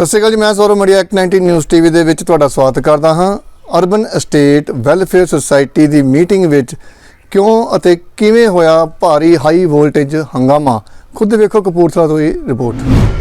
ਸਤਿ ਸ਼੍ਰੀ ਅਕਾਲ ਜੀ, ਮੈਂ ਸੌਰਵ ਮੜੀਆ 19 ਨਿਊਜ਼ ਟੀਵੀ ਦੇ ਵਿੱਚ ਤੁਹਾਡਾ ਸਵਾਗਤ ਕਰਦਾ ਹਾਂ। ਅਰਬਨ ਅਸਟੇਟ ਵੈਲਫੇਅਰ ਸੁਸਾਇਟੀ ਦੀ ਮੀਟਿੰਗ ਵਿੱਚ ਕਿਉਂ ਅਤੇ ਕਿਵੇਂ ਹੋਇਆ ਭਾਰੀ ਹਾਈ ਵੋਲਟੇਜ ਹੰਗਾਮਾ? ਖੁਦ ਵੇਖੋ ਕਪੂਰਥਲਾ ਤੋਂ ਇਹ ਰਿਪੋਰਟ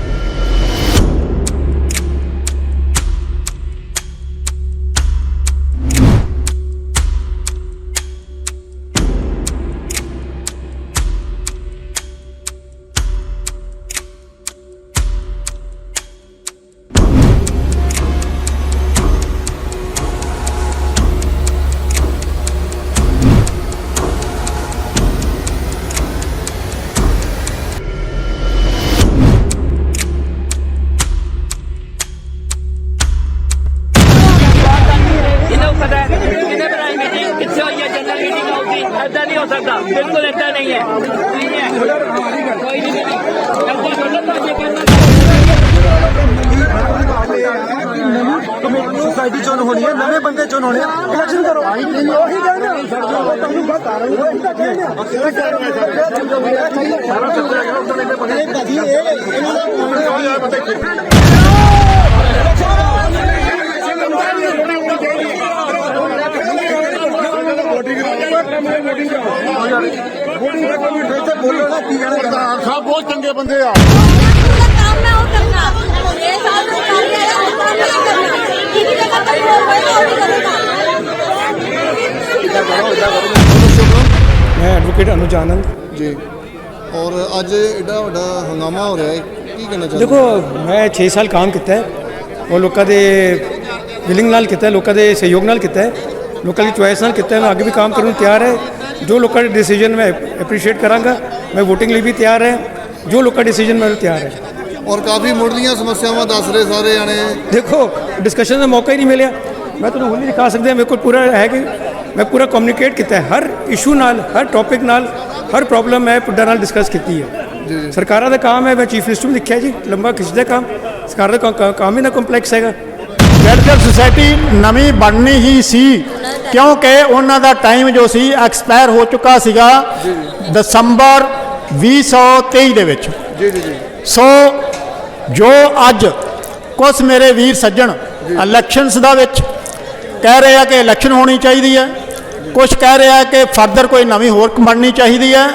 ਨਹੀਂ ਐਦਾਂ ਕਰਨਾ ਤਾਂ ਜੇ ਕਰਨਾ ਸੁਸਾਇਟੀ ਚੋਣ ਹੋਣੀ ਹੈ ਨਵੇਂ ਬੰਦੇ ਚੋਣ ਹੋਣੇ ਆ ਇਲੈਕਸ਼ਨ ਕਰੋ ਉਹੀ ਕਹਿੰਦੇ ਆ। ਤੁਹਾਨੂੰ ਬਤਾ ਰਹੇ ਹੋ ਉਹੀ ਤਾਂ ਕਹਿੰਦੇ ਆ। ਇਹ ਭਾਜੀ ਇਹ ਇਹਨਾਂ ਦਾ ਬੋਲੋ ਨਾ ਕੀ ਕਹਿਣਾ ਸਾਹਿਬ ਬਹੁਤ ਚੰਗੇ ਬੰਦੇ ਆ काम मैं वो करना ये साल से कर रहे हैं वो काम नहीं करना किसी जगह पर बोल रहे हैं वो नहीं करना ਮੈਂ ਐਡਵੋਕੇਟ ਅਨੁਜ ਆਨੰਦ ਜੀ ਔਰ ਅੱਜ ਐਡਾ ਵੱਡਾ ਹੰਗਾਮਾ ਹੋ ਰਿਹਾ ਹੈ ਕੀ ਕਹਿਣਾ ਚਾਹੁੰਦੇ ਦੇਖੋ ਮੈਂ 6 ਸਾਲ ਕੰਮ ਕੀਤਾ ਹੈ ਉਹ ਲੋਕਾਂ ਦੇ ਵਿਲਿੰਗ ਨਾਲ ਕੀਤਾ ਹੈ ਲੋਕਾਂ ਦੇ ਸਹਿਯੋਗ ਨਾਲ ਕੀਤਾ ਹੈ ਲੋਕਾਂ ਦੀ ਚੁਆਇਸ ਨਾਲ ਕੀਤਾ ਮੈਂ ਅੱਗੇ ਵੀ ਕੰਮ ਕਰਨ ਨੂੰ ਤਿਆਰ ਹੈ। ਜੋ ਲੋਕਾਂ ਦੇ ਡਿਸੀਜਨ ਮੈਂ ਐਪਰੀਸ਼ੀਏਟ ਕਰਾਂਗਾ ਮੈਂ VOTING ਲਈ ਵੀ ਤਿਆਰ ਹੈ। ਜੋ ਲੋਕਾਂ ਦੇ ਡਿਸੀਜਨ ਮੈਂ ਤਿਆਰ ਹੈ। ਔਰ ਕਾਫੀ ਮੁੱਢਲੀਆਂ ਸਮੱਸਿਆਵਾਂ ਦੱਸ ਰਹੇ ਸਾਰੇ ਜਾਣੇ। ਦੇਖੋ ਡਿਸਕਸ਼ਨ ਦਾ ਮੌਕਾ ਹੀ ਨਹੀਂ ਮਿਲਿਆ। ਮੈਂ ਤੁਹਾਨੂੰ ਹੁਣ ਨਹੀਂ ਦਿਖਾ ਸਕਦਾ ਮੇਰੇ ਕੋਲ ਪੂਰਾ ਹੈ ਕਿ ਮੈਂ ਪੂਰਾ ਕਮਿਊਨੀਕੇਟ ਕੀਤਾ ਹਰ ਇਸ਼ੂ ਨਾਲ ਹਰ ਟੌਪਿਕ ਨਾਲ ਹਰ ਪ੍ਰੋਬਲਮ ਮੈਂ ਪੁੱਡਾ ਨਾਲ ਡਿਸਕਸ ਕੀਤੀ ਹੈ। ਸਰਕਾਰਾਂ ਦਾ ਕੰਮ ਹੈ ਮੈਂ ਚੀਫ ਮਿਨਿਸਟਰ ਨੂੰ ਲਿਖਿਆ ਜੀ ਲੰਬਾ ਕਿਸੇ ਦਾ ਕੰਮ। ਸਰਕਾਰ ਦਾ ਕੰਮ ਹੀ ਨਾ ਕੰਪਲੈਕਸ ਹੈਗਾ। ਵੈਲਫੇਅਰ ਸੁਸਾਇਟੀ ਨਵੀਂ ਬਣਨੀ ਹੀ ਸੀ ਕਿਉਂਕਿ ਉਹਨਾਂ ਦਾ ਟਾਈਮ ਜੋ ਸੀ ਐਕਸਪਾਇਰ ਹੋ ਚੁੱਕਾ ਸੀਗਾ ਦਸੰਬਰ 2023 ਦੇ ਵਿੱਚ। ਜੀ ਜੀ ਜੀ। ਸੋ ਜੋ ਅੱਜ ਕੁਝ ਮੇਰੇ ਵੀਰ ਸੱਜਣ ਇਲੈਕਸ਼ਨਸ ਦਾ ਵਿੱਚ ਕਹਿ ਰਹੇ ਆ ਕਿ ਇਲੈਕਸ਼ਨ ਹੋਣੀ ਚਾਹੀਦੀ ਹੈ ਕੁਝ ਕਹਿ ਰਹੇ ਕਿ ਫਰਦਰ ਕੋਈ ਨਵੀਂ ਹੋਰ ਬਣਨੀ ਚਾਹੀਦੀ ਹੈ।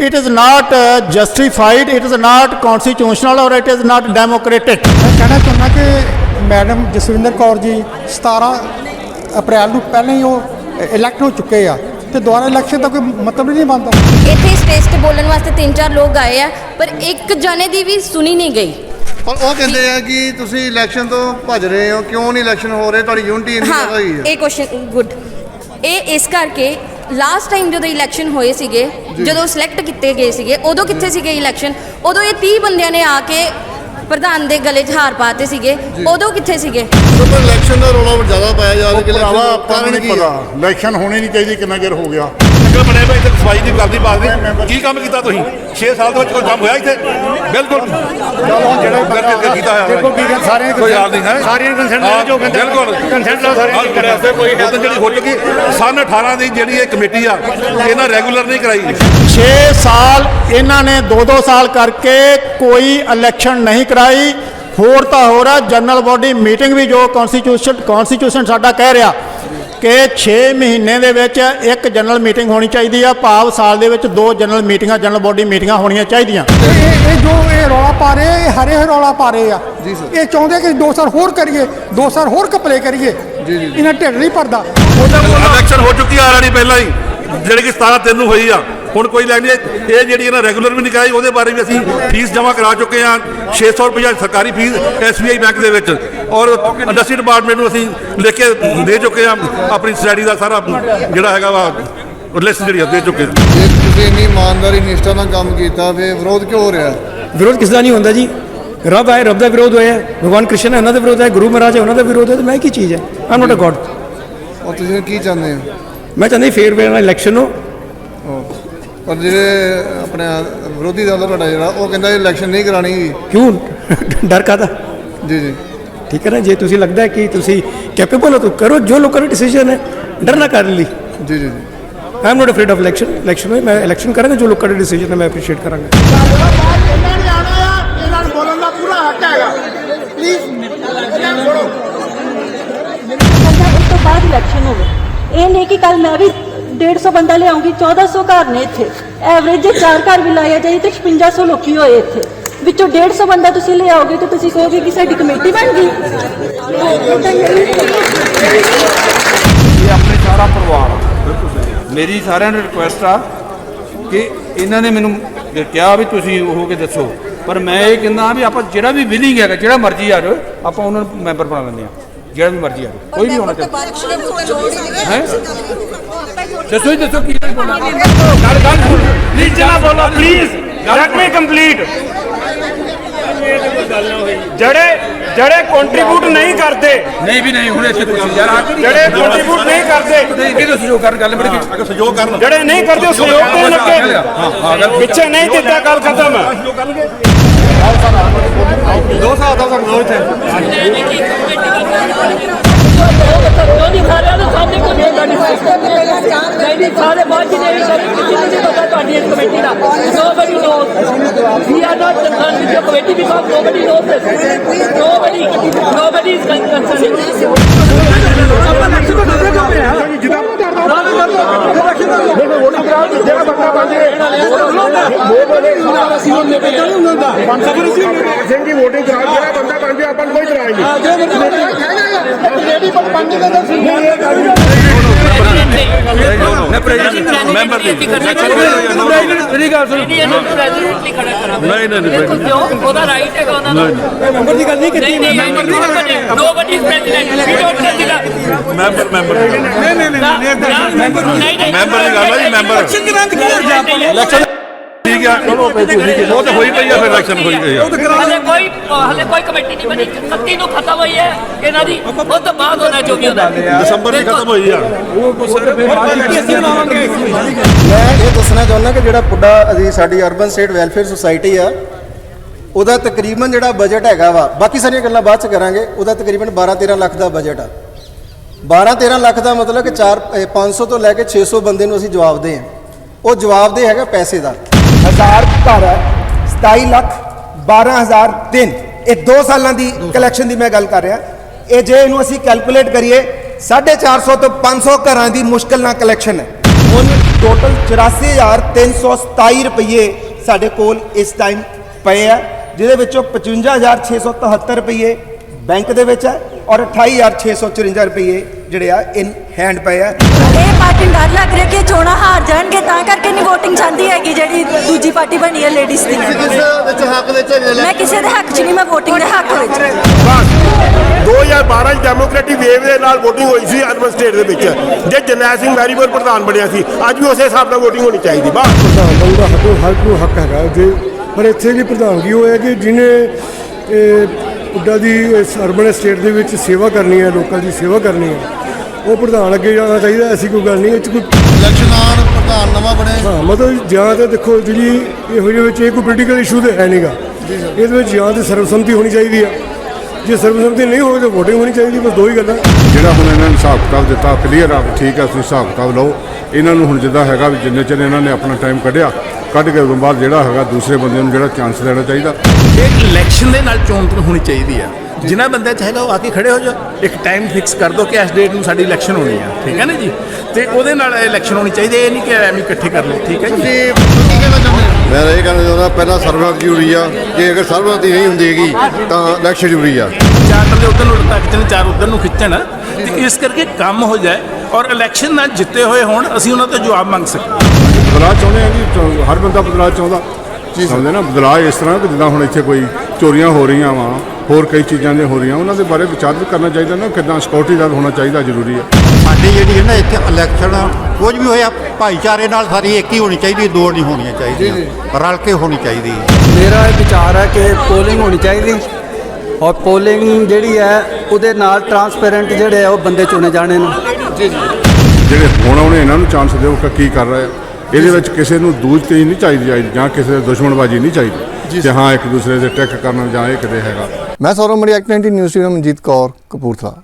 It is not justified it is not constitutional ਔਰ ਇਟ ਇਜ਼ ਨਾਟ ਡੈਮੋਕ੍ਰੈਟਿਕ ਮੈਂ ਕਹਿਣਾ ਚਾਹੁੰਦਾ ਕਿ ਮੈਡਮ ਜਸਵਿੰਦਰ ਕੌਰ ਜੀ 17 ਅਪ੍ਰੈਲ ਨੂੰ ਪਹਿਲਾਂ ਹੀ ਉਹ ਇਲੈਕਟ ਹੋ ਚੁੱਕੇ ਆ ਤੇ ਦੁਬਾਰਾ ਇਲੈਕਸ਼ਨ ਦਾ ਕੋਈ ਮਤਲਬ ਨਹੀਂ ਬਣਦਾ। ਇੱਥੇ ਸਟੇਜ ਤੇ ਬੋਲਣ ਵਾਸਤੇ ਤਿੰਨ ਚਾਰ ਲੋਕ ਆਏ ਆ ਪਰ ਇੱਕ ਜਣੇ ਦੀ ਵੀ ਸੁਣੀ ਨਹੀਂ ਗਈ। ਪਰ ਉਹ ਕਹਿੰਦੇ ਆ ਕਿ ਤੁਸੀਂ ਇਲੈਕਸ਼ਨ ਤੋਂ ਭੱਜ ਰਹੇ ਹੋ ਕਿਉਂ ਨਹੀਂ ਇਲੈਕਸ਼ਨ ਹੋ ਰਹੇ ਤੁਹਾਡੀ ਯੂਨਿਟੀ ਇੰਨੀ ਹਾਂ ਜ਼ਿਆਦਾ ਹੋਈ ਹੈ। ਇਹ ਕੁਐਸਚਨ ਗੁੱਡ ਇਹ ਇਸ ਕਰਕੇ ਲਾਸਟ ਟਾਈਮ ਜਦੋਂ ਇਲੈਕਸ਼ਨ ਹੋਏ ਸੀਗੇ ਜਦੋਂ ਸਿਲੈਕਟ ਕੀਤੇ ਗਏ ਸੀਗੇ ਉਦੋਂ ਕਿੱਥੇ ਸੀਗੇ ਇਲੈਕਸ਼ਨ ਉਦੋਂ ਇਹ 30 ਬੰਦਿਆਂ ਨੇ ਆ ਕੇ ਪ੍ਰਧਾਨ ਦੇ ਗਲੇ 'ਚ ਹਾਰ ਪਾਤੇ ਸੀਗੇ। ਉਦੋਂ ਕਿੱਥੇ ਸੀਗੇ? ਪਰ ਇਲੈਕਸ਼ਨ ਦਾ ਰੌਲਾ ਜ਼ਿਆਦਾ ਪਾਇਆ ਜਾ ਰਿਹਾ ਕਿ ਭਰਾਵਾ election ਦਾ ਆਪਾਂ ਨੂੰ ਕਾਰਨ ਨਹੀਂ ਕੀ ਪਤਾ। ਹੈ ਇਲੈਕਸ਼ਨ ਹੋਣੀ ਨਹੀਂ ਚਾਹੀਦੀ ਕਿੰਨਾ ਚਿਰ ਹੋ ਗਿਆ। ਲੰਗਰ ਬਣੇ ਪਏ ਇੱਥੇ ਸਫ਼ਾਈ ਦੀ ਕਰਦੀ ਬਾਤ ਨਹੀਂ। ਕੀ ਕੰਮ ਕੀਤਾ ਤੁਸੀਂ? 6 ਸਾਲ ਦੇ ਵਿੱਚ ਕੋਈ ਕੰਮ ਹੋਇਆ ਇੱਥੇ? ਬਿਲਕੁਲ। ਜਿਹੜਾ ਕਰਕੇ ਕੀਤਾ ਹੋਇਆ ਦੇਖੋ ਕੀ ਕਹਿੰਦੇ ਸਾਰੇ ਕੋਈ ਯਾਦ ਨਹੀਂ ਹੈ। ਸਾਰੀਆਂ consent ਲੈ ਜੋ ਕਹਿੰਦੇ ਬਿਲਕੁਲ। consent ਲਓ ਸਾਰੇ ਆਹ ਮੇਰੇ ਵਾਸਤੇ ਕੋਈ ਇਦਾਂ ਜਿਹੜੀ ਹੋ ਚੁੱਕੀ ਸਨ 18 ਦੀ ਜਿਹੜੀ ਇਹ ਕਮੇਟੀ ਆ ਇਹਨਾਂ ਰੈਗੂਲਰ ਨਹੀਂ ਕਰਾਈ। 6 ਸਾਲ ਇਹਨਾਂ ਨੇ 2-2 ਸਾਲ ਕਰਕੇ ਕੋਈ ਇਲੈਕਸ਼ਨ ਨਹੀਂ ਕਰਾਈ। ਹੋਰ ਤਾਂ ਹੋਰ ਆ ਜਨਰਲ ਬਾਡੀ ਮੀਟਿੰਗ ਵੀ ਜੋ ਕਨਸਟੀਟਿਊਸ਼ਨ ਕਨਸਟੀਟਿਊਸ਼ਨ ਸਾਡਾ ਕਹਿ ਰਿਹਾ ਕਿ 6 ਮਹੀਨੇ ਦੇ ਵਿੱਚ ਇੱਕ ਜਨਰਲ ਮੀਟਿੰਗ ਹੋਣੀ ਚਾਹੀਦੀ ਆ। ਭਾਵ ਸਾਲ ਦੇ ਵਿੱਚ ਦੋ ਜਨਰਲ ਮੀਟਿੰਗਾਂ ਜਨਰਲ ਬਾਡੀ ਮੀਟਿੰਗਾਂ ਹੋਣੀਆਂ ਚਾਹੀਦੀਆਂ। ਇਹ ਜੋ ਇਹ ਰੌਲਾ ਪਾ ਰਹੇ ਆ, ਇਹ ਹਰੇ ਹਰੇ ਰੌਲਾ ਪਾ ਰਹੇ ਆ। ਇਹ ਚਾਹੁੰਦੇ ਕਿ 2 ਸਾਲ ਹੋਰ ਕਰੀਏ 2 ਸਾਲ ਹੋਰ ਕਪਲੇ ਕਰੀਏ। ਇਹਨਾਂ ਢਿੱਡ ਨਹੀਂ ਭਰਦਾ। ਇਲੈਕਸ਼ਨ ਹੋ ਚੁੱਕੀ ਆ ਆਲਰੇਡੀ ਪਹਿਲਾਂ ਹੀ। ਜਿਹੜੀ ਕਿ 17 ਤਿੰਨ ਨੂੰ ਹੋਈ ਆ। ਹੁਣ ਕੋਈ ਲੈਣੀ ਇਹ ਜਿਹੜੀ ਇਹਨਾਂ ਰੈਗੂਲਰ ਵੀ ਨਹੀਂ ਕਰਾਈ ਉਹਦੇ ਬਾਰੇ ਵੀ ਅਸੀਂ ਫੀਸ ਜਮ੍ਹਾਂ ਕਰਾ ਚੁੱਕੇ ਆ 600 ਰੁਪਏ ਸਰਕਾਰੀ ਫੀਸ SBI ਬੈਂਕ ਦੇ ਵਿੱਚ। ਔਰ ਇੰਡਸਟਰੀ ਡਿਪਾਰਟਮੈਂਟ ਨੂੰ ਅਸੀਂ ਲਿਖ ਕੇ ਦੇ ਚੁੱਕੇ ਆ ਆਪਣੀ ਸੋਸਾਇਟੀ ਦਾ ਸਾਰਾ ਜਿਹੜਾ ਹੈਗਾ ਵਾ ਲਿਸਟ ਜਿਹੜੀ ਦੇ ਚੁੱਕੇ ਜੇ ਤੁਸੀਂ ਇੰਨੀ ਇਮਾਨਦਾਰੀ ਨਿਸ਼ਠਾ ਨਾਲ ਕੰਮ ਕੀਤਾ ਫੇ ਵਿਰੋਧ ਕਿਉਂ ਹੋ ਰਿਹਾ? ਵਿਰੋਧ ਕਿਸ ਦਾ ਨਹੀਂ ਹੁੰਦਾ ਜੀ? ਰੱਬ ਹੈ ਰੱਬ ਦਾ ਵਿਰੋਧ ਹੋਇਆ। ਹੈ। ਭਗਵਾਨ ਕ੍ਰਿਸ਼ਨ ਹੈ ਉਹਨਾਂ ਦਾ ਵਿਰੋਧ ਹੈ। ਗੁਰੂ ਮਹਾਰਾਜ ਹੈ ਉਹਨਾਂ ਦਾ ਵਿਰੋਧ ਹੈ। ਤੇ ਮੈਂ ਕੀ ਚੀਜ਼ ਹੈ? ਆਮ ਨਾਟ ਅ ਗੋਡ ਔਰ ਤੁਸੀਂ ਕੀ ਚਾਹੁੰਦੇ ਹੋ? ਮੈਂ ਚਾਹੁੰਦਾ ਫੇਰ ਵੇਰ ਨਾਲ ਇਲੈਕਸ਼ਨ ਹੋ। ਪਰ ਜਿਹੜੇ ਆਪਣੇ ਵਿਰੋਧੀ ਦਲ ਤੁਹਾਡਾ ਜਿਹੜਾ ਉਹ ਕਹਿੰਦਾ ਇਲੈਕਸ਼ਨ ਨਹੀਂ ਕਰਾਣੀ ਕਿਉਂ? ਡਰ ਕਾਦਾ ਜੀ ਜੀ। ਠੀਕ ਹੈ ਨਾ ਜੇ ਤੁਸੀਂ ਲੱਗਦਾ ਕਿ ਤੁਸੀਂ ਕੈਪੇਬਲ ਹੋ ਤਾਂ ਕਰੋ ਜੋ ਲੋਕਾਂ ਦੀ ਡਿਸੀਜਨ ਹੈ ਡਰ ਨਾ ਕਰਨ ਲਈ। ਜੀ ਜੀ I am not afraid of election election ਮੈਂ ਇਲੈਕਸ਼ਨ ਕਰਾਂਗਾ ਜੋ ਲੋਕਾਂ ਦਾ ਡਿਸੀਜਨ ਹੈ ਮੈਂ ਅਪਰੀਸ਼ੀਏਟ ਕਰਾਂਗਾ। ਇਹ ਨਹੀਂ ਕਿ ਕੱਲ ਮੈਂ ਵੀ 150 ਬੰਦਾ ਲਿਆਉਂਗੀ 1400 ਘਰ ਨੇ ਇੱਥੇ। ਐਵਰੇਜ ਜੇ ਚਾਰ ਘਰ ਵੀ ਲਾਇਆ ਜਾਏ ਤੇ 5600 ਲੋਕੀ ਹੋਏ ਇੱਥੇ। ਵਿੱਚੋਂ 150 ਬੰਦਾ ਤੁਸੀਂ ਲਿਆਓਗੇ ਤੇ ਤੁਸੀਂ ਕਹੋਗੇ ਕਿ ਸਾਡੀ ਕਮੇਟੀ ਬਣ ਗਈ। ਇਹ ਆਪਣੇ ਸਾਰਾ ਪਰਿਵਾਰ ਮੇਰੀ ਸਾਰਿਆਂ ਨੂੰ ਰਿਕੁਐਸਟ ਆ ਕਿ ਇਹਨਾਂ ਨੇ ਮੈਨੂੰ ਕਿਹਾ ਵੀ ਤੁਸੀਂ ਉਹ ਕੇ ਦੱਸੋ। ਪਰ ਮੈਂ ਇਹ ਕਹਿੰਦਾ ਵੀ ਆਪਾਂ ਜਿਹੜਾ ਵੀ ਵਿਲਿੰਗ ਹੈਗਾ, ਜਿਹੜਾ ਮਰਜ਼ੀ ਆ ਜਾਓ, ਆਪਾਂ ਉਹਨਾਂ ਨੂੰ ਮੈਂਬਰ ਬਣਾ ਲੈਂਦੇ ਆ। ਜਿਹੜਾ ਵੀ ਮਰਜ਼ੀ ਆ ਜਾਓ ਕੋਈ ਨਹੀਂ ਹੋਣਾ ਚਾਹੀਦਾ ਹੈ ਦੱਸੋ ਹੀ ਦੱਸੋ ਕੀ ਬੋਲਣਾ ਗੱਲ ਗੱਲ ਪਲੀਜ਼ ਜਨਾ ਬੋਲੋ ਪਲੀਜ਼ ਲੈਟ ਮੀ ਕੰਪਲੀਟ ਜਿਹੜੇ ਜਿਹੜੇ ਕੰਟਰੀਬਿਊਟ ਨਹੀਂ ਕਰਦੇ ਨਹੀਂ ਵੀ ਨਹੀਂ ਹੁਣ ਇੱਥੇ ਕੁਛ ਯਾਰ ਆ ਕੇ ਜਿਹੜੇ ਕੰਟਰੀਬਿਊਟ ਨਹੀਂ ਕਰਦੇ ਕਿਹਦੇ ਸਹਿਯੋਗ ਕਰਨ ਗੱਲ ਬੜੀ ਅਗਰ ਸਹਿਯੋਗ ਕਰਨ ਜਿਹੜੇ ਨਹੀਂ ਕਰਦੇ ਉਹ ਸਹਿਯੋਗ ਦੇਣ ਲੱਗੇ ਹਾਂ ਹਾਂ ਗੱਲ ਪਿੱਛੇ ਨਹੀਂ ਦਿੱਤਾ ਗੱਲ ਖਤਮ ਉਹਦੀ ਸਾਰਿਆਂ ਨੂੰ ਸਾਹਮਣੇ ਕੋਈ ਨਹੀਂ ਨਹੀਂ ਸਾਰੇ ਬਾਅਦ ਜਿਹਨੇ ਵੀ ਕਰੀ ਕਿਸੇ ਨੂੰ ਨਹੀਂ ਪਤਾ ਤੁਹਾਡੀ ਇਸ ਕਮੇਟੀ ਦਾ nobody knows we are not concerned with your committee because nobody knows this nobody nobody is concerned Singh the voting ਕਰਾ ਜਿਹੜਾ ਬੰਦਾ ਬਣ ਜਾਏ ਆਪਾਂ ਨੂੰ ਕੋਈ ਇਤਰਾਜ਼ ਨਹੀਂ। ਮੈਂ ਪ੍ਰੈਜ਼ੀਡੈਂਟ ਮੈਂਬਰ ਦੀ। ਮੇਰੀ ਗੱਲ ਸੁਣੋ। ਨਹੀਂ ਇਹਨੂੰ ਪ੍ਰੈਜ਼ੀਡੈਂਟਲੀ ਖੜਾ ਕਰਾਂ ਨਹੀਂ ਨਹੀਂ ਨਹੀਂ ਕਿਉਂ? ਉਹਦਾ ਰਾਈਟ ਹੈਗਾ ਉਹਨਾਂ ਦਾ। ਮੈਂਬਰ ਦੀ ਗੱਲ ਨਹੀਂ ਕੀਤੀ। ਨਹੀਂ ਨਹੀਂ nobody is president we don't consider member member ਨਹੀਂ ਨਹੀਂ ਨਹੀਂ ਮੈਂਬਰ ਦੀ ਗੱਲ ਹੈ ਜੀ ਮੈਂਬਰ। ਇਲੈਕਸ਼ਨ ਠੀਕ ਆ। ਚਲੋ ਉਹ ਤੇ ਹੋਈ ਪਈ ਆ ਫਿਰ ਇਲੈਕਸ਼ਨ ਹੋਈ ਗਈ ਆ। ਹਲੇ ਕੋਈ ਹਲੇ ਕੋਈ ਕਮੇਟੀ ਨਹੀਂ ਬਣੀ। 31 ਨੂੰ ਖਤਮ ਹੋਈ ਹੈ ਇਹਨਾਂ ਦੀ। ਉਹ ਤੋਂ ਬਾਅਦ ਹੋਣਾ ਜੋ ਵੀ ਹੁੰਦਾ ਦਸੰਬਰ ਦੀ ਖਤਮ ਹੋਈ ਆ। ਮੈਂ ਇਹ ਦੱਸਣਾ ਚਾਹੁੰਦਾ ਕਿ ਜਿਹੜਾ ਪੁੱਡਾ ਅਸੀਂ ਸਾਡੀ ਅਰਬਨ ਸਟੇਟ ਵੈਲਫੇਅਰ ਸੁਸਾਇਟੀ ਆ ਉਹਦਾ ਤਕਰੀਬਨ ਜਿਹੜਾ ਬਜਟ ਹੈਗਾ ਵਾ ਬਾਕੀ ਸਾਰੀਆਂ ਗੱਲਾਂ ਬਾਅਦ ਚ ਕਰਾਂਗੇ ਉਹਦਾ ਤਕਰੀਬਨ 12-13 ਲੱਖ ਦਾ ਬਜਟ ਆ। 12-13 ਲੱਖ ਦਾ ਮਤਲਬ ਕਿ 4 500 ਤੋਂ ਲੈ ਕੇ 600 ਬੰਦੇ ਨੂੰ ਅਸੀਂ ਜਵਾਬ ਦੇ ਆ ਉਹ ਜਵਾਬ ਦੇ ਹੈਗਾ ਪੈਸੇ ਦਾ। ਹਜ਼ਾਰ ਘਰ ਹੈ 27 ਲੱਖ 12000 ਦਿਨ। ਇਹ 2 ਸਾਲਾਂ ਦੀ ਕਲੈਕਸ਼ਨ ਦੀ ਮੈਂ ਗੱਲ ਕਰ ਰਿਹਾ। ਇਹ ਜੇ ਇਹਨੂੰ ਅਸੀਂ ਕੈਲਕੂਲੇਟ ਕਰੀਏ 450 ਤੋਂ 500 ਘਰਾਂ ਦੀ ਮੁਸ਼ਕਲ ਨਾਲ ਕਲੈਕਸ਼ਨ ਹੈ। ਹੁਣ ਟੋਟਲ 84327 ਰੁਪਏ ਸਾਡੇ ਕੋਲ ਇਸ ਟਾਈਮ ਪਏ ਆ ਜਿਹਦੇ ਵਿੱਚੋਂ 55673 ਰੁਪਏ ਬੈਂਕ ਦੇ ਵਿੱਚ ਹੈ। ਔਰ 28654 ਰੁਪਏ ਜਿਹੜੇ ਆ ਇਨ ਹੈਂਡ ਪਏ ਆ। ਇਹ ਪਾਰਟੀ ਨੂੰ ਡਰ ਲੱਗ ਰਿਹਾ ਕਿ ਚੋਣਾਂ ਹਾਰ ਜਾਣਗੇ ਤਾਂ ਕਰਕੇ ਨਹੀਂ VOTING ਜਾਂਦੀ ਹੈਗੀ ਜਿਹੜੀ ਦੂਜੀ ਪਾਰਟੀ ਬਣੀ ਹੈ ਲੇਡੀਜ਼ ਦੀ। ਵਿੱਚ ਹੱਕ ਮੈਂ ਕਿਸੇ ਦੇ ਹੱਕ 'ਚ ਨਹੀਂ ਮੈਂ VOTING ਦੇ ਹੱਕ ਵਿੱਚ। 2012 ਚ ਡੈਮੋਕ੍ਰੈਟਿਕ ਵੇਵ ਦੇ ਨਾਲ VOTING ਹੋਈ ਸੀ ਅਰਬਨ ਸਟੇਟ ਦੇ ਵਿੱਚ। ਜੇ ਜਰਨੈਲ ਸਿੰਘ ਮੈਰੀਪੁਰ ਪ੍ਰਧਾਨ ਬਣਿਆ ਸੀ ਅੱਜ ਵੀ ਉਸੇ ਹਿਸਾਬ ਨਾਲ VOTING ਹੋਣੀ ਚਾਹੀਦੀ ਬਸ। ਪ੍ਰਧਾਨ ਦਾ ਹੱਕ ਹਰ ਨੂੰ ਹੱਕ ਹੈਗਾ ਜੇ ਪਰ ਇੱਥੇ ਦੀ ਪ੍ਰਧਾਨਗੀ ਉਹ ਹੈ ਕਿ ਜਿਹਨੇ ਪੁੱਡਾ ਦੀ ਇਸ ਅਰਬਨ ਸਟੇਟ ਦੇ ਵਿੱਚ ਸੇਵਾ ਕਰਨੀ ਹੈ ਲੋਕਾਂ ਦੀ ਸੇਵਾ ਕਰਨੀ ਹੈ ਉਹ ਪ੍ਰਧਾਨ ਅੱਗੇ ਜਾਣਾ ਚਾਹੀਦਾ ਐਸੀ ਕੋਈ ਗੱਲ ਨਹੀਂ ਇਹ 'ਚ ਕੋਈ ਇਲੈਕਸ਼ਨ ਪ੍ਰਧਾਨ ਨਵਾਂ ਬਣੇ। ਹਾਂ ਮਤਲਬ ਜਾਂ ਤਾਂ ਦੇਖੋ ਜਿਹੜੀ ਇਹੋ ਜਿਹੇ ਵਿੱਚ ਇਹ ਕੋਈ ਪੋਲੀਟੀਕਲ ਇਸ਼ੂ ਤੇ ਹੈ ਨਹੀਂਗਾ ਇਹਦੇ ਵਿੱਚ ਜਾਂ ਤੇ ਸਰਬਸੰਮਤੀ ਹੋਣੀ ਚਾਹੀਦੀ ਆ। ਜੇ ਸਰਬਸੰਮਤੀ ਨਹੀਂ ਹੋਵੇ ਤਾਂ VOTING ਹੋਣੀ ਚਾਹੀਦੀ ਬਸ ਦੋ ਹੀ ਗੱਲਾਂ। ਜਿਹੜਾ ਹੁਣ ਇਹਨਾਂ ਨੂੰ ਹਿਸਾਬ ਕਿਤਾਬ ਦਿੱਤਾ ਕਲੀਅਰ ਆ ਠੀਕ ਆ ਤੁਸੀਂ ਹਿਸਾਬ ਕਿਤਾਬ ਲਓ। ਇਹਨਾਂ ਨੂੰ ਹੁਣ ਜਿੱਦਾਂ ਹੈਗਾ ਵੀ ਜਿੰਨੇ ਚਿਰ ਇਹਨਾਂ ਨੇ ਆਪਣਾ ਟਾਈਮ ਕੱਢਿਆ ਕੱਢ ਕੇ ਉਦੋਂ ਬਾਅਦ ਜਿਹੜਾ ਹੈਗਾ ਦੂਸਰੇ ਬੰਦੇ ਨੂੰ ਜਿਹੜਾ ਚਾਂਸ ਦੇਣਾ ਚਾਹੀਦਾ। ਇੱਕ ਇਲੈਕਸ਼ਨ ਦੇ ਨਾਲ ਚੋਣ ਹੋਣੀ ਚਾਹੀਦੀ ਆ ਜਿਨ੍ਹਾਂ ਬੰਦੇ ਚਾਹੀਦਾ ਉਹ ਆ ਕੇ ਖੜੇ ਹੋ ਜਾ ਇੱਕ ਟਾਈਮ ਫਿਕਸ ਕਰ ਦੋ ਕਿ ਇਸ ਡੇਟ ਨੂੰ ਸਾਡੀ ਇਲੈਕਸ਼ਨ ਹੋਣੀ ਆ। ਠੀਕ ਹੈ ਨਾ ਜੀ? ਤੇ ਉਹਦੇ ਨਾਲ ਇਲੈਕਸ਼ਨ ਹੋਣੀ ਚਾਹੀਦੀ ਇਹ ਨਹੀਂ ਕਿ ਐਵੇਂ ਇਕੱਠੇ ਕਰ ਲਓ। ਠੀਕ ਹੈ ਜੀ? ਮੈਂ ਇਹ ਕਹਿਣਾ ਚਾਹੁੰਦਾ ਪਹਿਲਾਂ ਸਰਵਨਤੀ ਜ਼ਰੂਰੀ ਆ। ਜੇ ਅਗਰ ਸਰਵਨਤੀ ਨਹੀਂ ਹੁੰਦੀ ਹੈਗੀ ਤਾਂ ਇਲੈਕਸ਼ਨ ਜ਼ਰੂਰੀ ਆ। ਚਾਰ ਬੰਦੇ ਉਧਰ ਨੂੰ ਲੱਤਾਂ ਖਿੱਚਣ ਚਾਰ ਉਧਰ ਨੂੰ ਖਿੱਚਣ। ਤੇ ਇਸ ਕਰਕੇ ਕੰਮ ਹੋ ਜਾਏ ਔਰ ਇਲੈਕਸ਼ਨ ਨਾਲ ਜਿੱਤੇ ਹੋਏ ਹੋਣ ਅਸੀਂ ਉਹਨਾਂ ਤੋਂ ਜਵਾਬ ਮੰਗ ਸਕੀਏ ਬਦਲਾਅ ਚਾਹੁੰਦੇ ਆ ਜੀ? ਹਰ ਬੰਦਾ ਬਦਲਾਅ ਚਾਹੁੰਦਾ। ਸਮਝਦੇ ਨਾ ਬਦਲਾਅ ਇਸ ਤਰ੍ਹਾਂ ਕਿ ਜਿੱਦਾਂ ਹੁਣ ਇੱਥੇ ਕੋਈ ਚੋਰੀਆਂ ਹੋ ਰਹੀਆਂ ਵਾ ਹੋਰ ਕਈ ਚੀਜ਼ਾਂ ਦੇ ਹੋ ਰਹੀਆਂ ਉਹਨਾਂ ਦੇ ਬਾਰੇ ਵਿਚਾਰ ਵੀ ਕਰਨਾ ਚਾਹੀਦਾ ਨਾ ਕਿੱਦਾਂ ਸਿਕਿਉਰਿਟੀ ਦਾ ਹੋਣਾ ਚਾਹੀਦਾ ਜ਼ਰੂਰੀ ਹੈ। ਸਾਡੀ ਜਿਹੜੀ ਹੈ ਨਾ ਇੱਥੇ ਇਲੈਕਸ਼ਨ ਕੁਝ ਵੀ ਹੋਇਆ ਭਾਈਚਾਰੇ ਨਾਲ ਸਾਰੀ ਇੱਕ ਹੀ ਹੋਣੀ ਚਾਹੀਦੀ ਦੋ ਨਹੀਂ ਹੋਣੀਆਂ ਚਾਹੀਦੀਆਂ। ਰਲ ਕੇ ਹੋਣੀ ਚਾਹੀਦੀ। ਮੇਰਾ ਇਹ ਵਿਚਾਰ ਹੈ ਕਿ ਪੋਲਿੰਗ ਹੋਣੀ ਚਾਹੀਦੀ। ਔਰ ਪੋਲਿੰਗ ਜਿਹੜੀ ਹੈ ਉਹਦੇ ਨਾਲ ਟਰਾਂਸਪੇਰੈਂਟ ਜਿਹੜੇ ਆ ਉਹ ਬੰਦੇ ਚੁਣੇ ਜਾਣੇ ਨੇ। ਜਿਹੜੇ ਹੁਣ ਆਉਣੇ ਇਹਨਾਂ ਨੂੰ ਚਾਂਸ ਦਿਓ ਕਿ ਕੀ ਕਰ ਰਹੇ ਆ। ਇਹਦੇ ਵਿੱਚ ਕਿਸੇ ਨੂੰ ਦੂਜਤੀ ਨਹੀਂ ਚਾਹੀਦੀ ਚਾਹੀਦੀ ਜਾਂ ਕਿਸੇ ਦੇ ਦੁਸ਼ਮਣਬਾਜ਼ੀ ਨਹੀਂ ਚਾਹੀਦੀ ਕਿ ਹਾਂ ਇੱਕ ਦੂਸਰੇ ਦੇ ਟੈਕ ਕਰਨਾ ਜਾਂ ਇਹ ਕਿਤੇ ਹੈਗਾ। ਮੈਂ Saurav Mari act 19 news team Manjit Kaur Kapurthala.